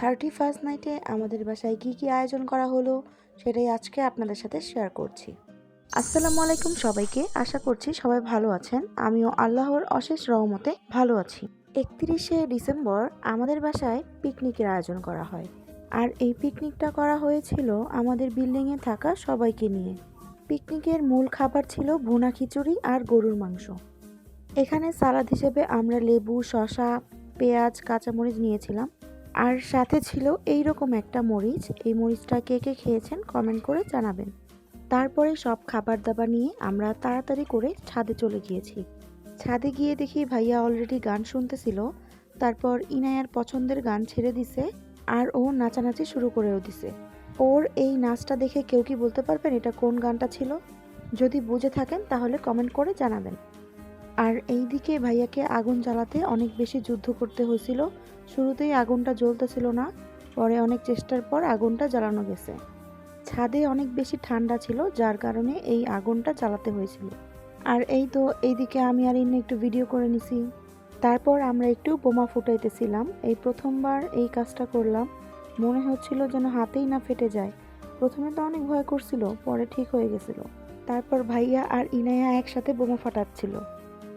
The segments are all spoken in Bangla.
থার্টি ফার্স্ট নাইটে আমাদের বাসায় কী কী আয়োজন করা হলো সেটাই আজকে আপনাদের সাথে শেয়ার করছি। আসসালামু আলাইকুম সবাইকে, আশা করছি সবাই ভালো আছেন। আমিও আল্লাহর অশেষ রহমতে ভালো আছি। একত্রিশে ডিসেম্বর আমাদের বাসায় পিকনিকের আয়োজন করা হয়। আর এই পিকনিকটা করা হয়েছিল আমাদের বিল্ডিংয়ে থাকা সবাইকে নিয়ে। পিকনিকের মূল খাবার ছিল ভুনা খিচুড়ি আর গরুর মাংস। এখানে সালাদ হিসেবে আমরা লেবু, শসা, পেঁয়াজ, কাঁচামরিচ নিয়েছিলাম। আর সাথে ছিল এই রকম একটা মরিচ। এই মরিচটা কে কে খেয়েছেন কমেন্ট করে জানাবেন। তারপরে সব খাবার দাবার নিয়ে আমরা তাড়াতাড়ি করে ছাদে চলে গিয়েছি। ছাদে গিয়ে দেখি ভাইয়া অলরেডি গান শুনতেছিল। তারপর ইনায়ার পছন্দের গান ছেড়ে দিছে আর ও নাচানাচি শুরু করেও দিছে। ওর এই নাচটা দেখে কেউ কি বলতে পারবেন এটা কোন গানটা ছিল? যদি বুঝে থাকেন তাহলে কমেন্ট করে জানাবেন। আর এই দিকে ভাইয়াকে আগুন জ্বালাতে অনেক বেশি যুদ্ধ করতে হয়েছিল। শুরুতেই আগুনটা জ্বলতেছিল না, পরে অনেক চেষ্টার পর আগুনটা জ্বালানো গেছে। ছাদে অনেক বেশি ঠান্ডা ছিল, যার কারণে এই আগুনটা জ্বালাতে হয়েছিল। আর এই তো এইদিকে আমি আর ইন্না একটু ভিডিও করে নিছি। তারপর আমরা একটু বোমা ফুটাইতেছিলাম। এই প্রথমবার এই কাজটা করলাম। মনে হচ্ছিল যেন হাতেই না ফেটে যায়। প্রথমে তো অনেক ভয় করছিল, পরে ঠিক হয়ে গেছিল। তারপর ভাইয়া আর ইনায়া একসাথে বোমা ফাটাচ্ছিল।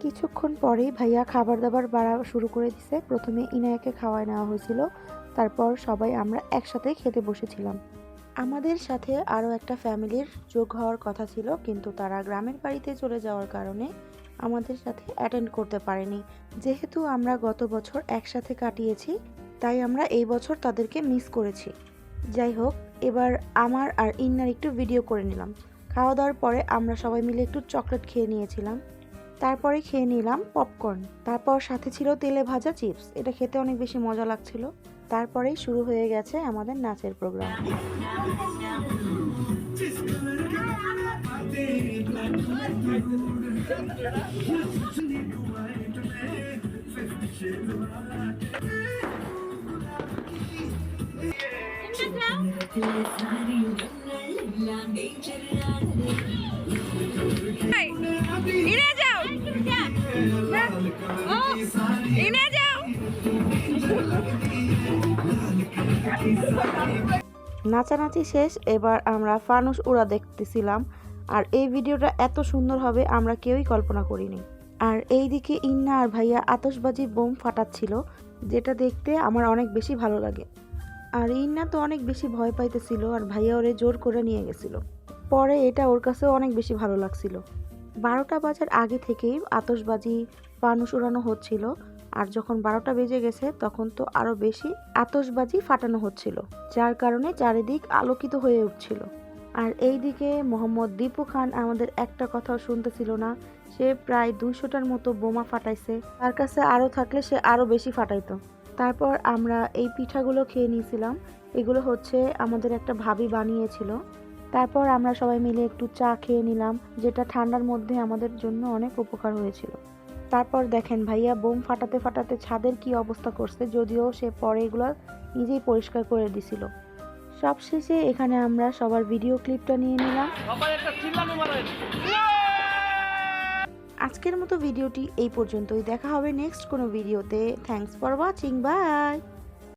কিছুক্ষণ পরেই ভাইয়া খাবার দাবার বাড়া শুরু করে দিছে। প্রথমে ইনায়াকে খাওয়ায় নেওয়া হয়েছিল, তারপর সবাই আমরা একসাথে খেতে বসেছিলাম। আমাদের সাথে আরও একটা ফ্যামিলির যোগ হওয়ার কথা ছিল, কিন্তু তারা গ্রামের বাড়িতে চলে যাওয়ার কারণে আমাদের সাথে অ্যাটেন্ড করতে পারেনি। যেহেতু আমরা গত বছর একসাথে কাটিয়েছি, তাই আমরা এই বছর তাদেরকে মিস করেছি। যাই হোক, এবার আমার আর ইন্নার একটু ভিডিও করে নিলাম। খাওয়া দাওয়ার পরে আমরা সবাই মিলে একটু চকলেট খেয়ে নিয়েছিলাম। তারপরে খেয়ে নিলাম পপকর্ন। তারপর সাথে ছিল তেলে ভাজা চিপস। এটা খেতে অনেক বেশি মজা লাগছিল। তারপরেই শুরু হয়ে গেছে আমাদের নাচের প্রোগ্রাম। নাচানাচি শেষ, এবার আমরা ফানুস উড়া দেখতেছিলাম। আর এই ভিডিওটা এত সুন্দর হবে, আমরা কেউই কল্পনা করিনি। আর এই দিকে ইন্না আর ভাইয়া আতসবাজি বোম ফাটাচ্ছিল, যেটা দেখতে আমার অনেক বেশি ভালো লাগে। আর ইন্না তো অনেক বেশি ভয় পাইতেছিল, আর ভাইয়া ওরে জোর করে নিয়ে গেছিল। পরে এটা ওর কাছেও অনেক বেশি ভালো লাগছিল। বারোটা বাজার আগে থেকেই আতসবাজি ফানুস উড়ানো হচ্ছিল আর যখন বারোটা বেজে গেছে, তখন তো আরও বেশি আতশবাজি ফাটানো হচ্ছিল, যার কারণে চারিদিক আলোকিত হয়ে উঠছিল। আর এই দিকে মোহাম্মদ দীপু খান আমাদের একটা কথাও শুনতেছিল না, সে প্রায় দুইশোটার মতো বোমা ফাটাইছে, তার কাছে আরও থাকলে সে আরও বেশি ফাটাইতো। তারপর আমরা এই পিঠাগুলো খেয়ে নিয়েছিলাম, এগুলো হচ্ছে আমাদের একটা ভাবি বানিয়েছিল। তারপর আমরা সবাই মিলে একটু চা খেয়ে নিলাম, যেটা ঠান্ডার মধ্যে আমাদের জন্য অনেক উপকার হয়েছিল। তারপর দেখেন ভাইয়া বোম ফাটাতে ফাটাতে ছাদের কি অবস্থা করছে যদিও সে পরে এগুলো নিজেই পরিষ্কার করে দিছিল। সবশেষে এখানে আমরা সবার ভিডিও ক্লিপটা নিয়ে নিলাম। আজকের মতো ভিডিওটি এই পর্যন্তই। দেখা হবে নেক্সট কোনো ভিডিওতে থ্যাংকস ফর ওয়াচিং বাই